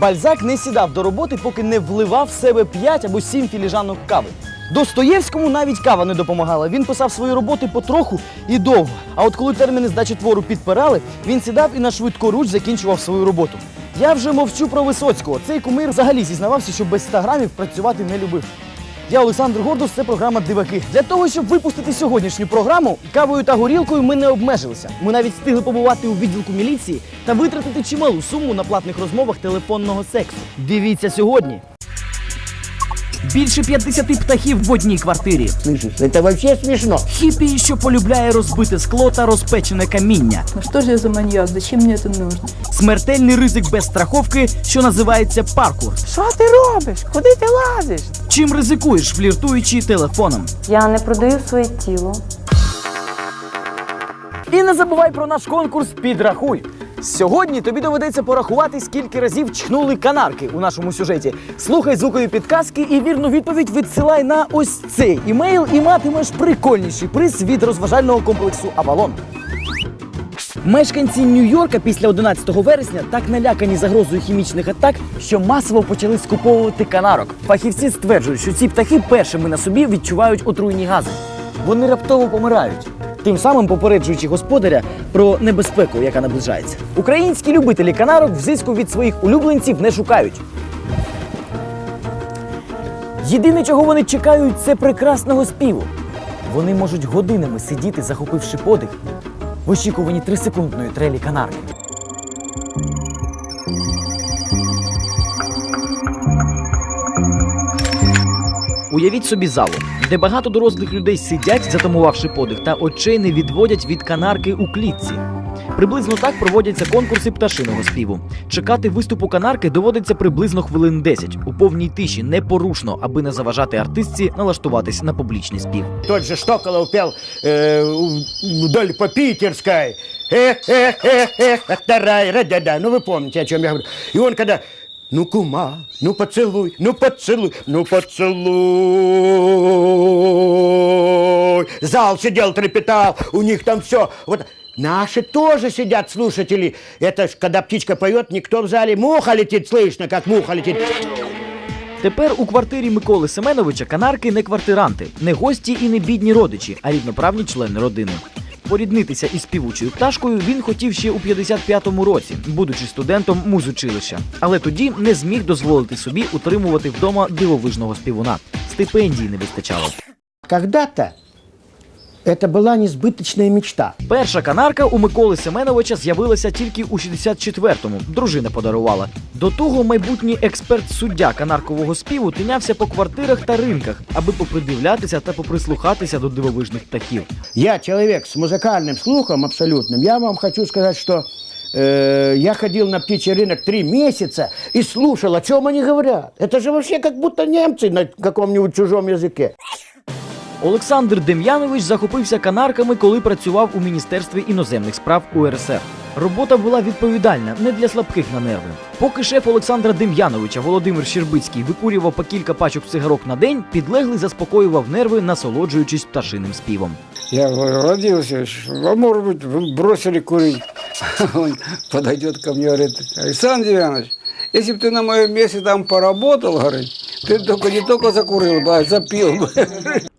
Бальзак не сідав до роботи, поки не вливав в себе 5 або 7 філіжанок кави. Достоєвському навіть кава не допомагала. Він писав свої роботи потроху і довго. А от коли терміни здачі твору підпирали, він сідав і на швидкоруч закінчував свою роботу. Я вже мовчу про Висоцького. Цей кумир взагалі зізнавався, що без 100 грамів працювати не любив. Я Олександр Гордус, це програма Диваки. Для того, щоб випустити сьогоднішню програму, кавою та горілкою ми не обмежилися. Ми навіть встигли побувати у відділку міліції та витратити чималу суму на платних розмовах телефонного сексу. Дивіться сьогодні. Більше 50 птахів в одній квартирі. Слышишь, это вообще смешно. Хіпі, що полюбляє розбите скло та розпечене каміння. Ну что же я за маньяк? Зачем мне это нужно? Смертельний ризик без страховки, що називається паркур. Що ти робиш? Куди ти лазиш? Чим ризикуєш, фліртуючи телефоном? Я не продаю своє тіло. І не забувай про наш конкурс Підрахуй. Сьогодні тобі доведеться порахувати, скільки разів чхнули канарки у нашому сюжеті. Слухай звукові підказки і вірну відповідь відсилай на ось цей імейл і матимеш прикольніший приз від розважального комплексу Авалон. Мешканці Нью-Йорка після 11 вересня так налякані загрозою хімічних атак, що масово почали скуповувати канарок. Фахівці стверджують, що ці птахи першими на собі відчувають отруйні гази. Вони раптово помирають, тим самим попереджуючи господаря про небезпеку, яка наближається. Українські любителі канарок взиску від своїх улюбленців не шукають. Єдине, чого вони чекають, це прекрасного співу. Вони можуть годинами сидіти, захопивши подих, в очікуванні трисекундної трелі канарки. Уявіть собі залу, де багато дорослих людей сидять, затамувавши подих, та очей не відводять від канарки у клітці. Приблизно так проводяться конкурси пташиного співу. Чекати виступу канарки доводиться приблизно хвилин 10 у повній тиші, непорушно, аби не заважати артистці налаштуватись на публічний спів. Тот же Штоколов пел э, у- вдоль по Питерской. Эх, эх, эх, эх, вторая, ра-да-да. Ну, вы помните, о чем я говорю. И он когда... Ну, кума, ну поцелуй, ну поцелуй, ну поцелуй. Зал сидел, трепетал, у них там все. Вот наши тоже сидят слушатели. Это ж, когда птичка поет, никто в зале. Муха летит, слышно, как муха летит. Тепер у квартирі Миколи Семеновича канарки не квартиранти, не гості і не бідні родичі, а рівноправні члени родини. Поріднитися із співучою пташкою він хотів ще у 55-му році, будучи студентом музучилища. Але тоді не зміг дозволити собі утримувати вдома дивовижного співуна. Стипендії не вистачало. Когда-то это была несбыточная мечта. Перша канарка у Миколи Семеновича з'явилася тільки у 64-му. Дружина подарувала. До того майбутній експерт-суддя канаркового співу тинявся по квартирах та ринках, аби попридивлятися та поприслухатися до дивовижних птахів. Я человек с музыкальным слухом абсолютным. Я вам хочу сказать, что э, я ходил на птичий рынок три месяца и слушал, о чем они говорят. Это же вообще как будто немцы на каком-нибудь чужом языке. Олександр Дем'янович захопився канарками, коли працював у міністерстві іноземних справ УРСР. Робота була відповідальна, не для слабких на нерви. Поки шеф Олександра Дем'яновича Володимир Щербицький викурював по кілька пачок цигарок на день, підлеглий заспокоював нерви, насолоджуючись пташиним співом. Я говорю, родился, а может быть, бросили курить. Он подойдет ко мне, говорит, Александр Иванович, если бы ты на моем месте там поработал, говорит, ты только не только закурил бы, а запил бы.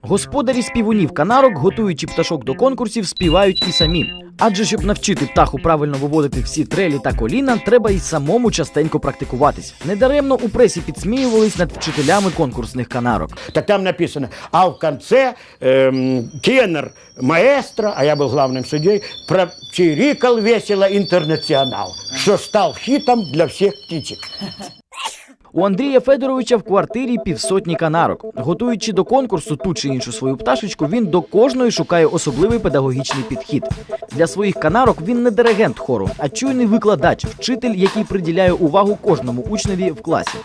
Господарі співунів канарок, готуючи пташок до конкурсів, співають і самі. Адже щоб навчити птаху правильно виводити всі трелі та коліна, треба й самому частенько практикуватись. Недаремно у пресі підсміювались над вчителями конкурсних канарок. Так там написано, а в конце эм, тенор маэстро, а я был главным судьей, прочирикал весело интернационал, что стал хитом для всех птичек. У Андрія Федоровича в квартирі півсотні канарок. Готуючи до конкурсу ту чи іншу свою пташечку, він до кожної шукає особливий педагогічний підхід. Для своїх канарок він не диригент хору, а чуйний викладач, вчитель, який приділяє увагу кожному учневі в класі.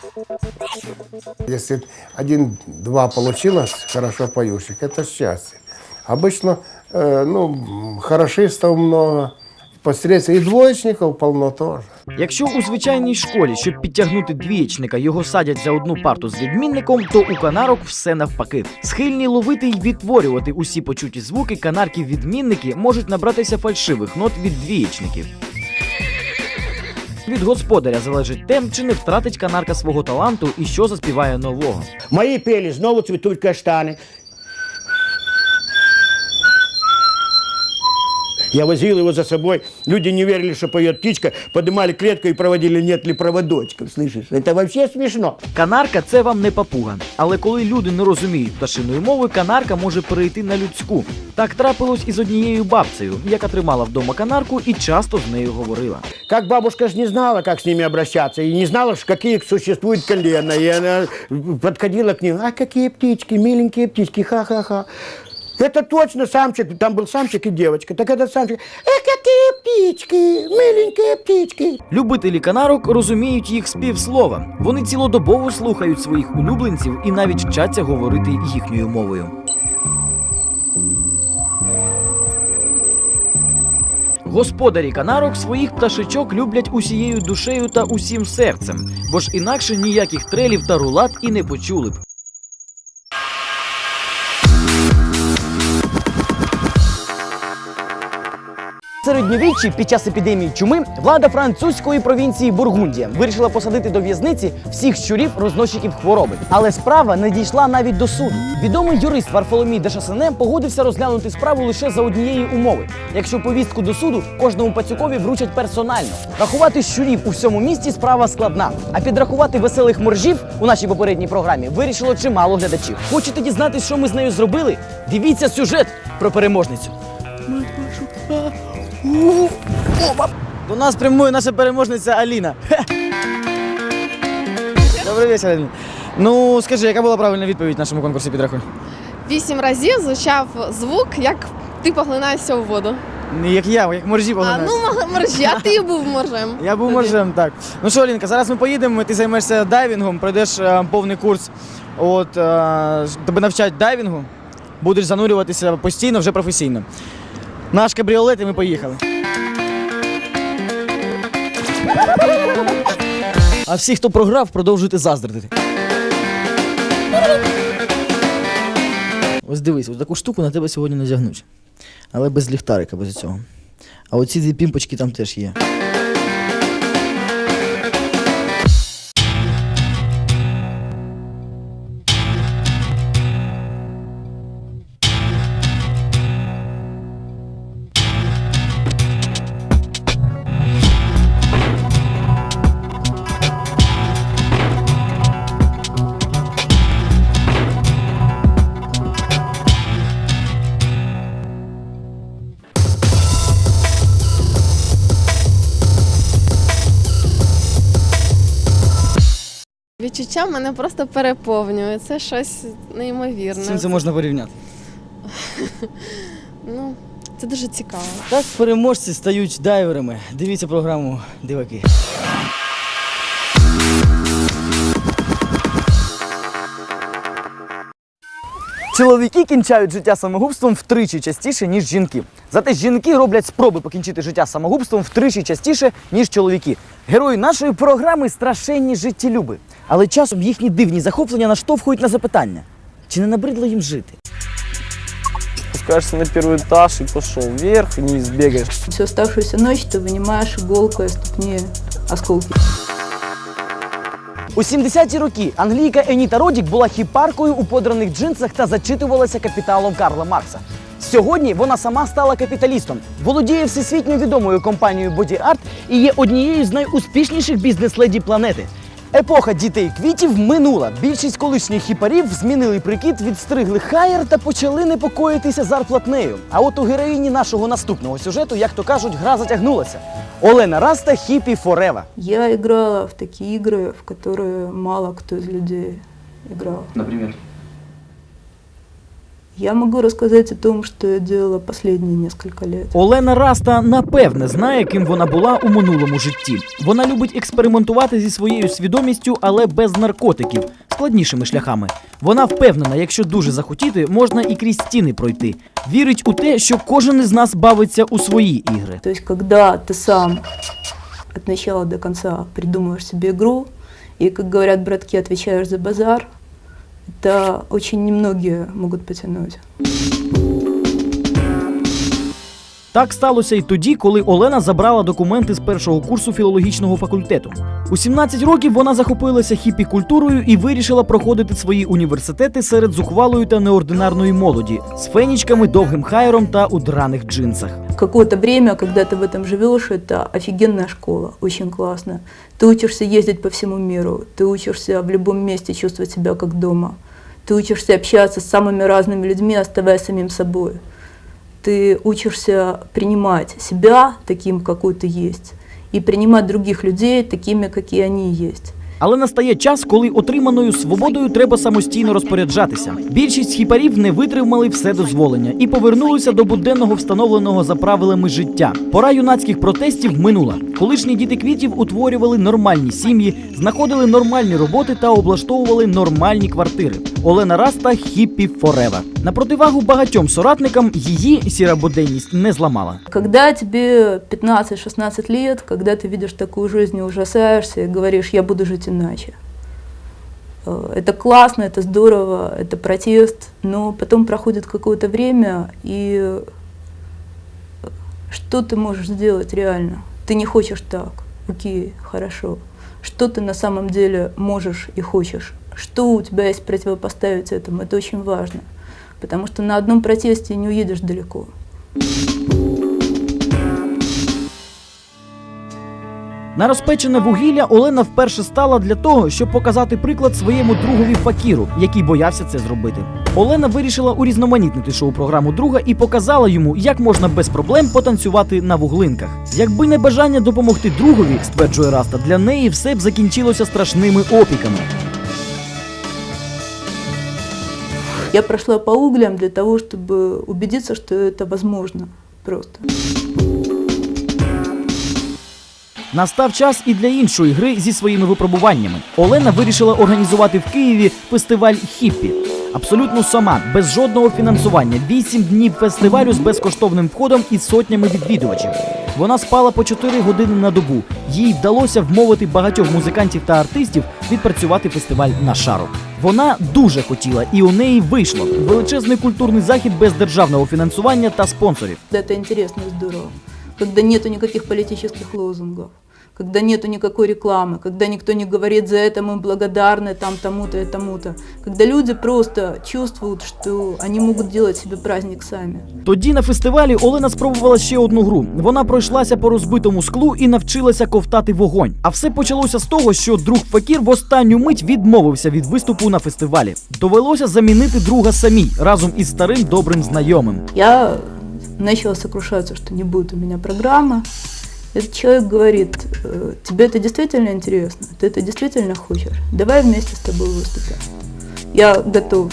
Если один-два получилось, хорошо поющих, это счастье. Обычно, э, ну, м, хорошистов много, посредством, и двоечников полно тоже. Якщо у звичайній школі, щоб підтягнути двієчника, його садять за одну парту з відмінником, то у канарок все навпаки. Схильні ловити й відтворювати усі почуті звуки, канарки-відмінники можуть набратися фальшивих нот від двієчників. Від господаря залежить те, чи не втратить канарка свого таланту і що заспіває нового. Мои пели, снова цветут каштаны. Я возил его за собой. Люди не верили, что поет птичка. Поднимали клетку и проводили, нет ли проводочков. Слышишь? Это вообще смешно. Канарка це вам не папуга. Але коли люди не розуміють пташиної мови, канарка може перейти на людську. Так трапилось і з однією бабцею, яка тримала вдома канарку і часто з нею говорила. Как бабушка же не знала, как с ними обращаться, и не знала, какие существуют колена. И она подходила к ним, а какие птички, миленькие птички, ха-ха-ха. Это точно самчик, там был самчик и девочка. Так этот самчик, а какие птички, миленькие птички. Любителі канарок розуміють їх співслова. Вони цілодобово слухають своїх улюбленців і навіть вчаться говорити їхньою мовою. Господарі канарок своїх пташечок люблять усією душею та усім серцем, бо ж інакше ніяких трелів та рулат і не почули б. Середньовіччі під час епідемії чуми влада французької провінції Бургундія вирішила посадити до в'язниці всіх щурів розносчиків хвороби. Але справа не дійшла навіть до суду. Відомий юрист Варфоломій де Шасене погодився розглянути справу лише за однієї умови: якщо повістку до суду кожному пацюкові вручать персонально. Рахувати щурів у всьому місті справа складна. А підрахувати веселих моржів у нашій попередній програмі вирішило чимало глядачів. Хочете дізнатись, що ми з нею зробили? Дивіться сюжет про переможницю. До нас прямує наша переможниця Аліна. Добрий вечір, Аліна. Ну, скажи, яка була правильна відповідь в нашому конкурсі підрахуй? Вісім разів звучав звук, як ти поглинаєшся у воду. Не Як я, як моржі А ну моржі, а ти був моржем. Я був моржем, так. Ну що, Алінка, зараз ми поїдемо, ти займешся дайвінгом, пройдеш е, повний курс. От, е, тебе навчать дайвінгу, будеш занурюватися постійно, вже професійно. Наш кабріолет і ми поїхали. А всі, хто програв, продовжуйте заздрити. Ось дивись, ось таку штуку на тебе сьогодні не зягнуть. Але без ліхтарика, без цього. А оці дві пімпочки там теж є. Відчуття мене просто переповнює. Це щось неймовірне. З чим це можна порівняти? Ну, це дуже цікаво. Так переможці стають дайверами. Дивіться програму Диваки. Чоловіки кінчають життя самогубством втричі частіше, ніж жінки. Зате жінки роблять спроби покінчити життя самогубством втричі частіше, ніж чоловіки. Герої нашої програми страшенні життєлюби. Але часом їхні дивні захоплення наштовхують на запитання: чи не набридло їм жити? Спускаешься на первый этаж и пошел вверх, вниз бегаешь. Всю оставшуюся ночь ты вынимаешь иголкой из ступни осколки. У 70-ті роки англійка Еніта Родік була хіпаркою у подраних джинсах та зачитувалася капіталом Карла Маркса. Сьогодні вона сама стала капіталістом, володіє всесвітньо відомою компанією Body Art і є однією з найуспішніших бізнес-леді планети. Епоха дітей квітів минула. Більшість колишніх хіпарів змінили прикид, відстригли хаєр та почали непокоїтися зарплатнею. А от у героїні нашого наступного сюжету, як то кажуть, гра затягнулася. Олена Раста хіпі Форева. Я грала в такі ігри, в які мало хто з людей грав. Наприклад. Я могу рассказать о том, что я делала последние несколько лет. Олена Раста напевне знає, ким вона була у минулому житті. Вона любить експериментувати зі своєю свідомістю, але без наркотиків, складнішими шляхами. Вона впевнена, якщо дуже захотіти, можна і крізь стіни пройти. Вірить у те, що кожен із нас бавиться у свої ігри. То есть, когда ты сам от начала до конца придумываешь себе игру, и, как говорят братки, отвечаешь за базар, это очень немногие могут потянуть. Так сталося і тоді, коли Олена забрала документи з першого курсу філологічного факультету. У 17 років вона захопилася хіпі-культурою і вирішила проходити свої університети серед зухвалої та неординарної молоді з фенічками, довгим хайром та у драних джинсах. Какое-то время, когда ты в этом живешь, это офигенная школа, очень классно. Ты учишься ездить по всему миру, ты учишься в любом месте чувствовать себя как дома. Ты учишься общаться с самыми разными людьми, оставаясь самим собой. Ты учишься принимать себя таким, какой ты есть, и принимать других людей такими, какие они есть. Але настає час, коли отриманою свободою треба самостійно розпоряджатися. Більшість хіпарів не витримали все дозволення і повернулися до буденного встановленого за правилами життя. Пора юнацьких протестів минула. Колишні діти квітів утворювали нормальні сім'ї, знаходили нормальні роботи та облаштовували нормальні квартири. Олена Раста хіппі форевер. На противагу багатьом соратникам її сіра буденність не зламала. Когда тебе 15-16 лет, когда ты видишь такую жизнь и ужасаешься, и говоришь, я буду жить иначе. Э, Это классно, это здорово, это протест, но потом проходит какое-то время, и э, что ты можешь сделать реально? Ты не хочешь так, окей, хорошо. Что ты на самом деле можешь и хочешь? Что у тебя есть противопоставить этому? Это очень важно. Потому что на одном протесте не уедешь далеко. На розпечене вугілля Олена вперше стала для того, щоб показати приклад своєму другові Факіру, який боявся це зробити. Олена вирішила урізноманітнити шоу-програму друга і показала йому, як можна без проблем потанцювати на вуглинках. Якби не бажання допомогти другові, стверджує Раста, для неї все б закінчилося страшними опіками. Я прошла по углям для того, чтобы убедиться, что это возможно. Просто. Настав час і для іншої гри зі своїми випробуваннями. Олена вирішила організувати в Києві фестиваль Хіппі. Абсолютно сама, без жодного фінансування. Вісім днів фестивалю з безкоштовним входом і сотнями відвідувачів. Вона спала по 4 години на добу. Їй вдалося вмовити багатьох музикантів та артистів відпрацювати фестиваль на шару. Вона дуже хотіла, і у неї вийшло величезний культурний захід без державного фінансування та спонсорів. Это интересно и здорово. Когда нету никаких политических лозунгов Когда нету никакой рекламы. Когда никто не говорит, за это мы благодарны там тому-то и тому-то. Когда люди просто чувствуют, что они могут делать себе праздник сами. Тоді на фестивалі Олена спробувала ще одну гру. Вона пройшлася по розбитому склу і навчилася ковтати вогонь. А все почалося з того, що друг Факір в останню мить відмовився від виступу на фестивалі. Довелося замінити друга самій разом із старим добрим знайомим. Я начала сокрушаться, что не будет у меня программы. Этот человек говорит, «Э, тебе это действительно интересно, ты это действительно хочешь, давай вместе с тобой выступим. Я готов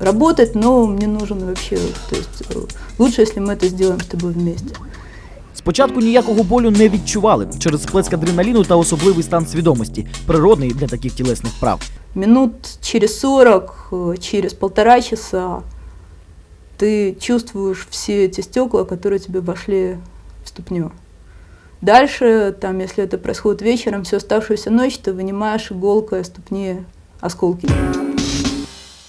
работать, но мне нужен вообще, то есть э, лучше, если мы это сделаем с тобой вместе. Спочатку ніякого болю не відчували через сплеск адреналіну та особливий стан свідомості, природний для таких тілесних вправ. Минут через 40, э, через полтора часа ты чувствуешь все эти стекла, которые тебе вошли в ступню. Дальше, там, если это происходит вечером, всю оставшуюся ночь ты вынимаешь иголкой из ступни осколки.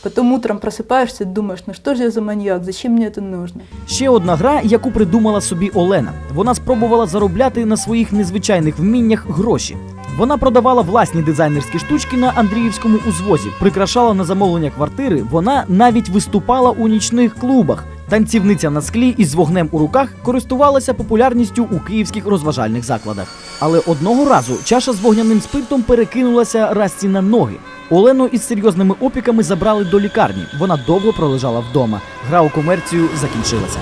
Потом утром просыпаешься и думаешь, ну что же я за маньяк, зачем мне это нужно? Ще одна гра, яку придумала собі Олена. Вона спробувала заробляти на своїх незвичайних вміннях гроші. Вона продавала власні дизайнерські штучки на Андріївському узвозі, прикрашала на замовлення квартири. Вона навіть виступала у нічних клубах. Танцівниця на склі із вогнем у руках користувалася популярністю у київських розважальних закладах. Але одного разу чаша з вогняним спиртом перекинулася Расті на ноги. Олену із серйозними опіками забрали до лікарні. Вона довго пролежала вдома. Гра у комерцію закінчилася.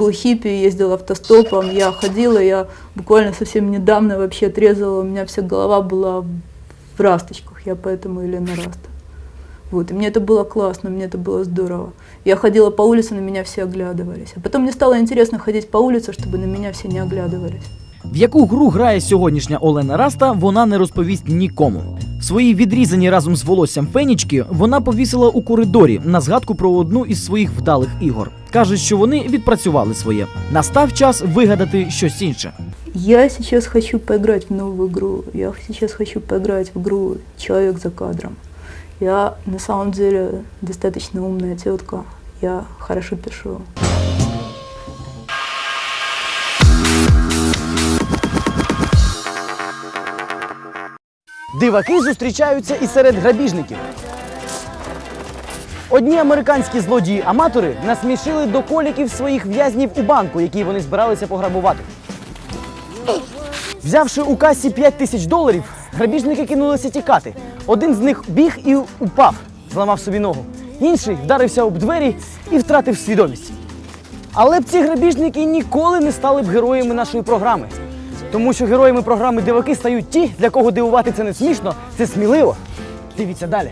Был хиппи, ездил автостопом, я ходила, я буквально совсем недавно вообще отрезала, у меня вся голова была в расточках, я поэтому Елена Раста. Вот, и мне это было классно, мне это было здорово. Я ходила по улице, на меня все оглядывались. А потом мне стало интересно ходить по улице, чтобы на меня все не оглядывались. В яку гру грає сьогоднішня Олена Раста, вона не розповість нікому. Свої відрізані разом з волоссям фенічки вона повісила у коридорі на згадку про одну із своїх вдалих ігор. Каже, що вони відпрацювали своє. Настав час вигадати щось інше. Я сейчас хочу поиграть в новую игру. Я сейчас хочу поиграть в игру «Человек за кадром». Я на самом деле достаточно умная тетка. я хорошо пишу. Диваки зустрічаються і серед грабіжників. Одні американські злодії-аматори насмішили до коліків своїх в'язнів у банку, який вони збиралися пограбувати. Взявши у касі 5 тисяч доларів, грабіжники кинулися тікати. Один з них біг і упав, зламав собі ногу. Інший вдарився об двері і втратив свідомість. Але б ці грабіжники ніколи не стали б героями нашої програми. Тому що героями програми диваки стають ті, для кого дивувати це не смішно, це сміливо. Дивіться далі.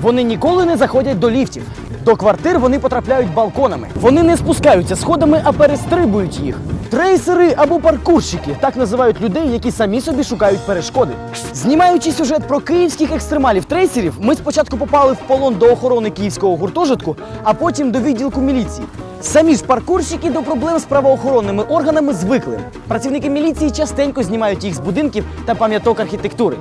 Вони ніколи не заходять до ліфтів. До квартир вони потрапляють балконами. Вони не спускаються сходами, а перестрибують їх. Трейсери або паркурщики так називають людей, які самі собі шукають перешкоди. Знімаючи сюжет про київських екстремалів трейсерів, ми спочатку попали в полон до охорони київського гуртожитку, а потім до відділку міліції. Самі ж паркурщики до проблем з правоохоронними органами звикли. Працівники міліції частенько знімають їх з будинків та пам'яток архітектури.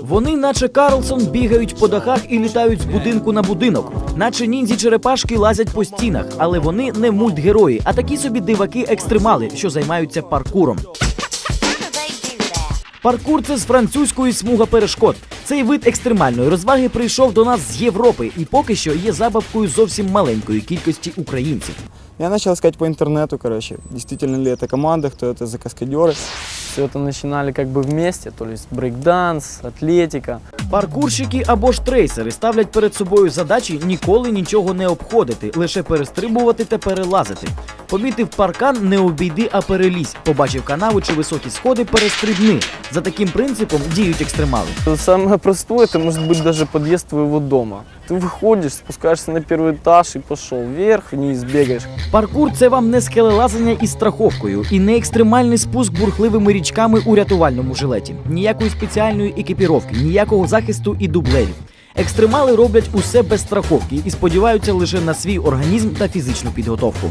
Вони, наче Карлсон, бігають по дахах і літають з будинку на будинок, наче ніндзі черепашки лазять по стінах, але вони не мультгерої, а такі собі диваки-екстремали, що займаються паркуром. Паркур це з французької смуга перешкод. Цей вид екстремальної розваги прийшов до нас з Європи і поки що є забавкою зовсім маленької кількості українців. Я начал искать по интернету, короче, действительно ли это команда, кто это за каскадеры. Все это начинали как бы вместе, то есть брейкданс, атлетика. Паркурщики або ж трейсери ставлять перед собою задачі ніколи нічого не обходити, лише перестрибувати та перелазити. Помітив паркан, не обійди, а перелізь. Побачив канаву чи високі сходи, перестрибни. За таким принципом діють екстремали. Самое простое, это может быть даже подъезд твоего дома. Ты выходишь, спускаешься на первый этаж и пошел вверх, вниз, бегаешь. Паркур це вам не скелелазання із страховкою і не екстремальний спуск бурхливими річками у рятувальному жилеті. Ніякої спеціальної екіпіровки, ніякого захисту і дублерів. Екстремали роблять усе без страховки і сподіваються лише на свій організм та фізичну підготовку.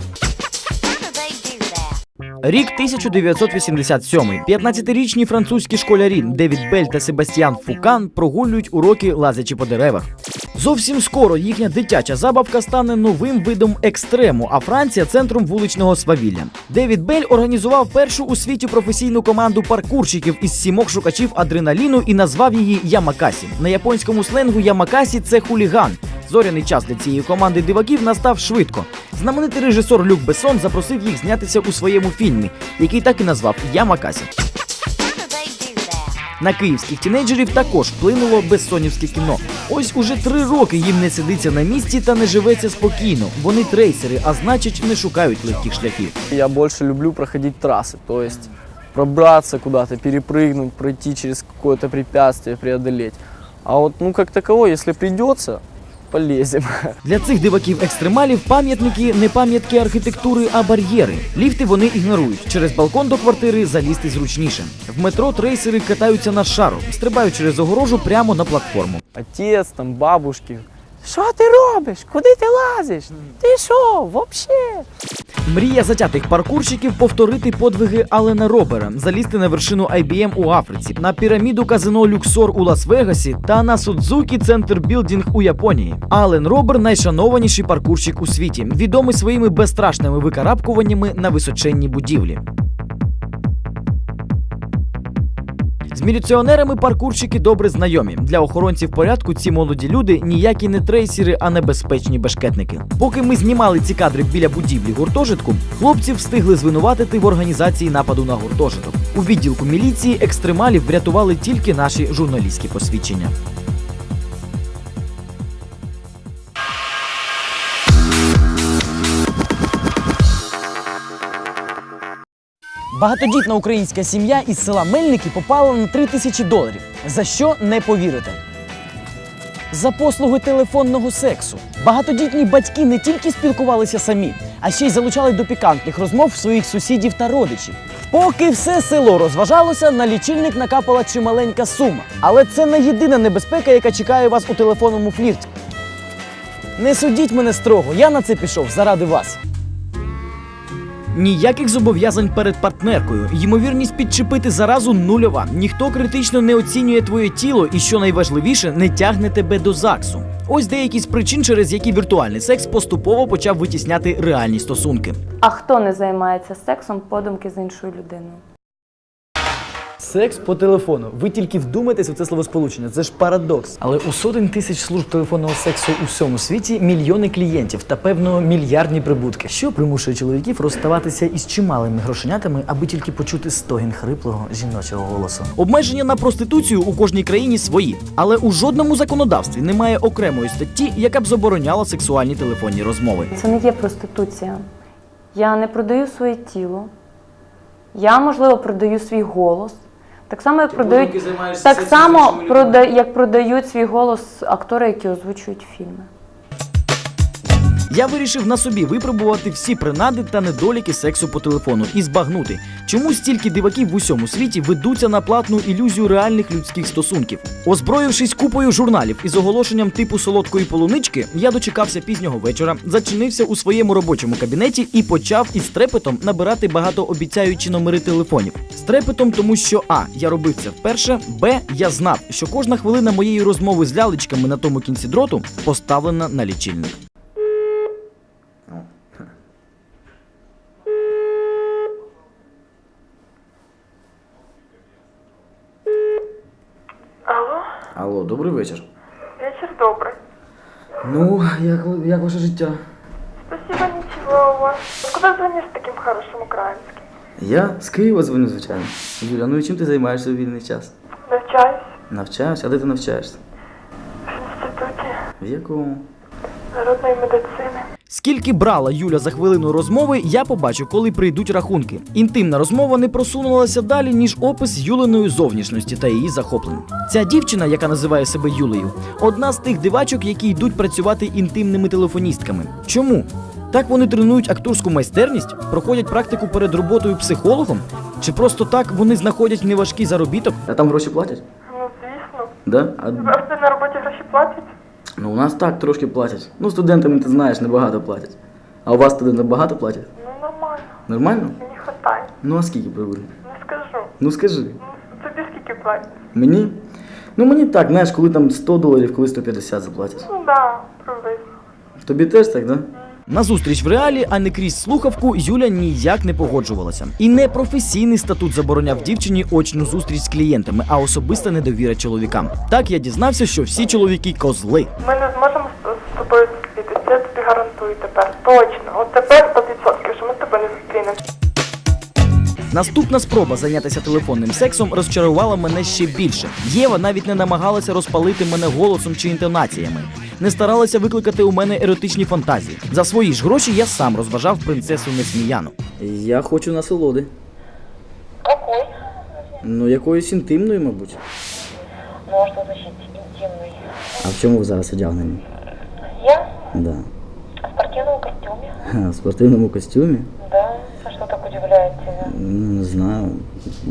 Рік 1987. 15-річні французькі школярі Девід Бель та Себастьян Фукан прогулюють уроки лазячи по деревах. Зовсім скоро їхня дитяча забавка стане новим видом екстрему, а Франція центром вуличного свавілля. Девід Бель організував першу у світі професійну команду паркурщиків із сімох шукачів адреналіну і назвав її Ямакасі. На японському сленгу Ямакасі це хуліган. Зоряний час для цієї команди диваків настав швидко. Знаменитий режисер Люк Бессон запросив їх знятися у своєму фільмі, який так і назвав Ямакасі. На київських тінейджерів також вплинуло безсонівське кіно. Ось уже три роки їм не сидиться на місці та не живеться спокійно. Вони трейсери, а значить не шукають легких шляхів. Я більше люблю проходити траси, тобто пробратися кудись, куда-то, пройти через какое-то препятствие, преодолеть. А от ну, як таково, якщо придется, полезем. Для цих диваків-екстремалів пам'ятники не пам'ятки архітектури, а бар'єри. Ліфти вони ігнорують. Через балкон до квартири залізти зручніше. В метро трейсери катаються на шару, стрибають через огорожу прямо на платформу. Отець, там, бабушки. Що ти робиш? Куди ти лазиш? Ти що, вообще? Мрія затятих паркурщиків повторити подвиги Алена Робера, залізти на вершину IBM у Африці, на піраміду казино Люксор у Лас-Вегасі та на Судзукі Центр Білдінг у Японії. Ален Робер найшанованіший паркурщик у світі, відомий своїми безстрашними викарабкуваннями на височенні будівлі. З міліціонерами паркурщики добре знайомі. Для охоронців порядку ці молоді люди ніякі не трейсери, а небезпечні бешкетники. Поки ми знімали ці кадри біля будівлі гуртожитку, хлопці встигли звинуватити в організації нападу на гуртожиток. У відділку міліції екстремалів врятували тільки наші журналістські посвідчення. Багатодітна українська сім'я із села Мельники попала на 3 тисячі доларів. За що не повірите? За послуги телефонного сексу. Багатодітні батьки не тільки спілкувалися самі, а ще й залучали до пікантних розмов своїх сусідів та родичів. Поки все село розважалося, на лічильник накапала чималенька сума. Але це не єдина небезпека, яка чекає вас у телефонному флірті. Не судіть мене строго, я на це пішов заради вас. Ніяких зобов'язань перед партнеркою. Ймовірність підчепити заразу нульова. Ніхто критично не оцінює твоє тіло і, що найважливіше, не тягне тебе до ЗАГСу. Ось деякі з причин, через які віртуальний секс поступово почав витісняти реальні стосунки. А хто не займається сексом подумки з іншою людиною? Секс по телефону. Ви тільки вдумайтесь у це словосполучення. Це ж парадокс. Але у сотень тисяч служб телефонного сексу у всьому світі мільйони клієнтів та певно мільярдні прибутки, що примушує чоловіків розставатися із чималими грошенятами, аби тільки почути стогін хриплого жіночого голосу. Обмеження на проституцію у кожній країні свої, але у жодному законодавстві немає окремої статті, яка б забороняла сексуальні телефонні розмови. Це не є проституція. Я не продаю своє тіло. Я, можливо, продаю свій голос. Так само, як продають, так само прода, як продають свій голос актори, які озвучують фільми. Я вирішив на собі випробувати всі принади та недоліки сексу по телефону і збагнути, чому стільки диваків в усьому світі ведуться на платну ілюзію реальних людських стосунків. Озброївшись купою журналів із оголошенням типу солодкої полунички, я дочекався пізнього вечора, зачинився у своєму робочому кабінеті і почав із трепетом набирати багатообіцяючі номери телефонів. З трепетом, тому що а. Я робив це вперше, б. Я знав, що кожна хвилина моєї розмови з лялечками на тому кінці дроту поставлена на лічильник. Алло, добрий вечір. вечер добрый. Ну, як, як ваше життя? Спасибо, нічого у вас. Откуда звонишь таким хорошим українським? Я з Києва дзвоню, звичайно. Юля, ну і чим ти займаєшся у вільний час? Навчаюсь Навчаюсь? А де ти навчаєшся? в інституті. В якому? Народної медицины. Скільки брала Юля за хвилину розмови, я побачу, коли прийдуть рахунки. Інтимна розмова не просунулася далі, ніж опис Юлиної зовнішності та її захоплень. Ця дівчина, яка називає себе Юлею, одна з тих дивачок, які йдуть працювати інтимними телефоністками. Чому? Так вони тренують акторську майстерність, проходять практику перед роботою психологом, чи просто так вони знаходять неважкий заробіток? А там гроші платять? Ну, звісно. Да? А, ти на роботі гроші платять? Ну, у нас так трошки платять. Ну, студентам, ти знаєш, небагато платять. А у вас студентам багато платять? Ну, нормально. Нормально? Не хватає. Ну, а скільки приблизно? Не скажу. Ну скажи. Ну, тобі скільки платять? Мені? Ну мені так, знаєш, коли там 100 доларів, коли 150 заплатять. Ну, да, приблизно. Тобі теж так, да? На зустріч в реалі, а не крізь слухавку, Юля ніяк не погоджувалася. І не професійний статут забороняв дівчині очну зустріч з клієнтами, а особиста недовіра чоловікам. Так я дізнався, що всі чоловіки козли. Ми не зможемо з, тобою зустрітися, я тобі гарантую тепер. Точно. От тепер 100%, що ми тобою не зустрінемося. Наступна спроба зайнятися телефонним сексом розчарувала мене ще більше. Єва навіть не намагалася розпалити мене голосом чи інтонаціями, не старалася викликати у мене еротичні фантазії. За свої ж гроші я сам розважав принцесу Несміяну. Я хочу насолоди. Какой? Ну, якоїсь інтимної, мабуть. Ну, а що значить інтимний? А в чому ви зараз одягнені? Я Да. в спортивному костюмі. Ха, В спортивному костюмі? Да. А що так удивляє тебе? Ну, не знаю.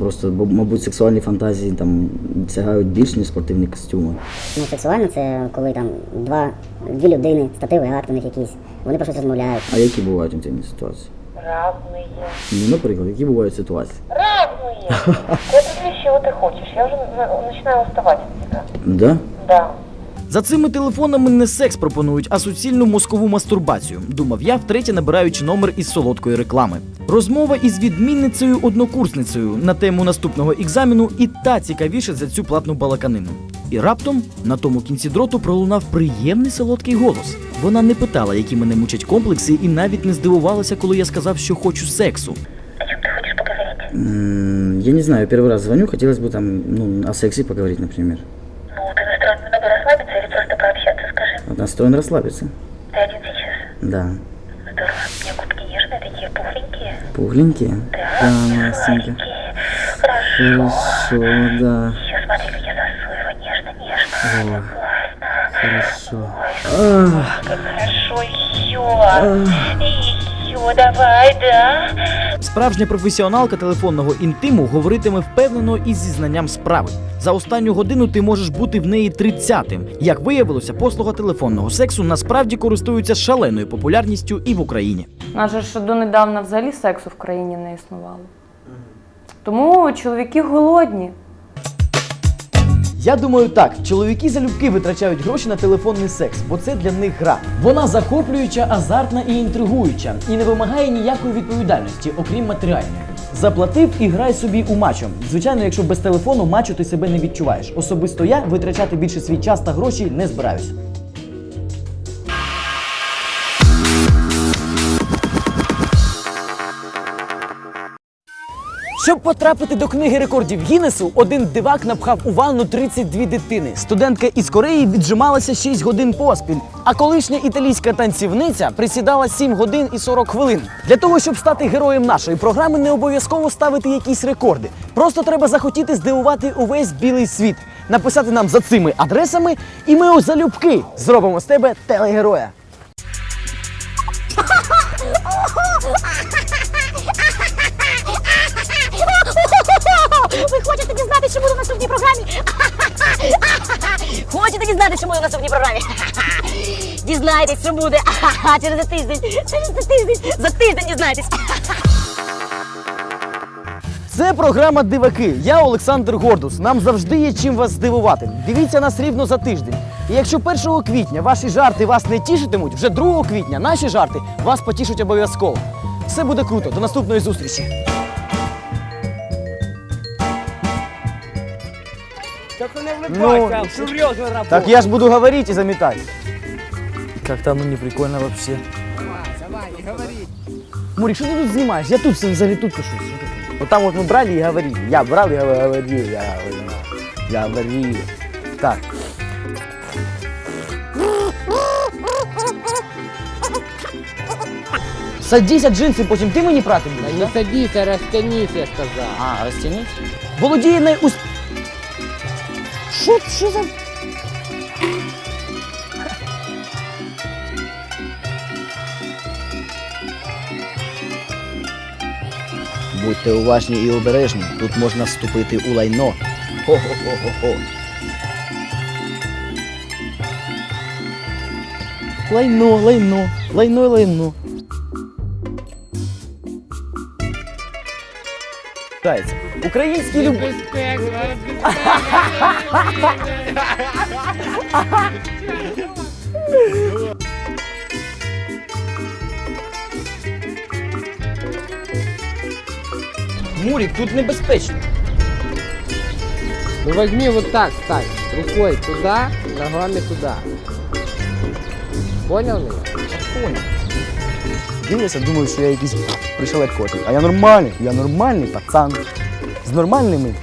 Просто, бо, мабуть, сексуальні фантазії там сягають більш, ніж спортивні костюми. Ну, сексуально це коли там два, дві людини, статевий акт у них якийсь, вони про щось розмовляють. А які бувають інтимні ситуації? Разные. Ну, наприклад, які бувають ситуації? Разные. Это для чего ты хочешь? Я уже на- начинаю уставать от тебя. Да? Да. За цими телефонами не секс пропонують, а суцільну мозкову мастурбацію. Думав я, втретє набираючи номер із солодкої реклами. Розмова із відмінницею однокурсницею на тему наступного екзамену і та цікавіше за цю платну балаканину. І раптом на тому кінці дроту пролунав приємний солодкий голос. Вона не питала, які мене мучать комплекси, і навіть не здивувалася, коли я сказав, що хочу сексу. О чем ты хочешь поговорить? М, Я не знаю, первый раз звоню, хотелось бы там, ну, о сексе поговорить, например. Настроен расслабиться. Ты один сейчас? Да. Здорово. У меня губки нежные, такие пухленькие. Пухленькие? Да, Настенька. Хорошо. Хорошо, да. Еще смотри, как я засую его нежно-нежно. О, хорошо. Ой, как хорошо. Еще. Еще давай, да? Справжня професіоналка телефонного інтиму говоритиме впевнено і зі знанням справи. За останню годину ти можеш бути в неї тридцятим. Як виявилося, послуга телефонного сексу насправді користується шаленою популярністю і в Україні. Адже ж донедавна взагалі сексу в країні не існувало. Тому чоловіки голодні. Я думаю так, чоловіки залюбки витрачають гроші на телефонний секс, бо це для них гра. Вона захоплююча, азартна і інтригуюча, і не вимагає ніякої відповідальності, окрім матеріальної. Заплатив і грай собі у мачо. Звичайно, якщо без телефону мачу ти себе не відчуваєш. Особисто я витрачати більше свій час та гроші не збираюсь. Щоб потрапити до книги рекордів Гіннесу, один дивак напхав у ванну 32 дитини. Студентка із Кореї віджималася 6 годин поспіль, а колишня італійська танцівниця присідала 7 годин і 40 хвилин. Для того, щоб стати героєм нашої програми, не обов'язково ставити якісь рекорди. Просто треба захотіти здивувати увесь білий світ, написати нам за цими адресами, і ми у залюбки зробимо з тебе телегероя. дізнатися, що буде в наступній програмі? Хочете дізнатися, що буде в наступній програмі? Дізнаєтесь, що буде через тиждень. Через тиждень. За тиждень дізнаєтесь. Це програма Диваки. Я Олександр Гордус. Нам завжди є чим вас здивувати. Дивіться нас рівно за тиждень. І якщо 1 квітня ваші жарти вас не тішитимуть, вже 2 квітня наші жарти вас потішать обов'язково. Все буде круто. До наступної зустрічі. Ну, так я ж буду говорити і замітати. Как-то оно не прикольно вообще. Мурик, що ти тут знімаєш? Я тут взагалі тут пишу. Вот там вот мы брали и говорили. Я брал и говорил, я говорил. Я говорил. Так. Садись, а джинси потім ти мені прати будеш? Не садись, а растянись, я сказал. А, розтяніть? Володіє най... Що, що за... Будьте уважні і обережні. Тут можна вступити у лайно. Хо-хо-хо-хо-хо. Лайно, лайно, лайно, лайно. Тається. Українські люб... Мурик, тут небезпечно. Ну возьми вот так, стань. Рукой туда, ногами туда. Понял меня? Понял. Дивлюся, думаю, що я якийсь прийшов котик. А я нормальний, я нормальний пацан. З нормальними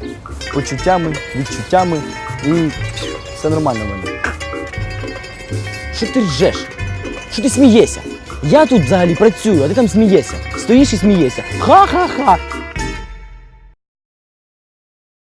почуттями, відчуттями і все нормально в мене. Що ти ржеш? Що ти смієшся? Я тут взагалі працюю, а ти там смієшся. Стоїш і смієшся. Ха-ха-ха!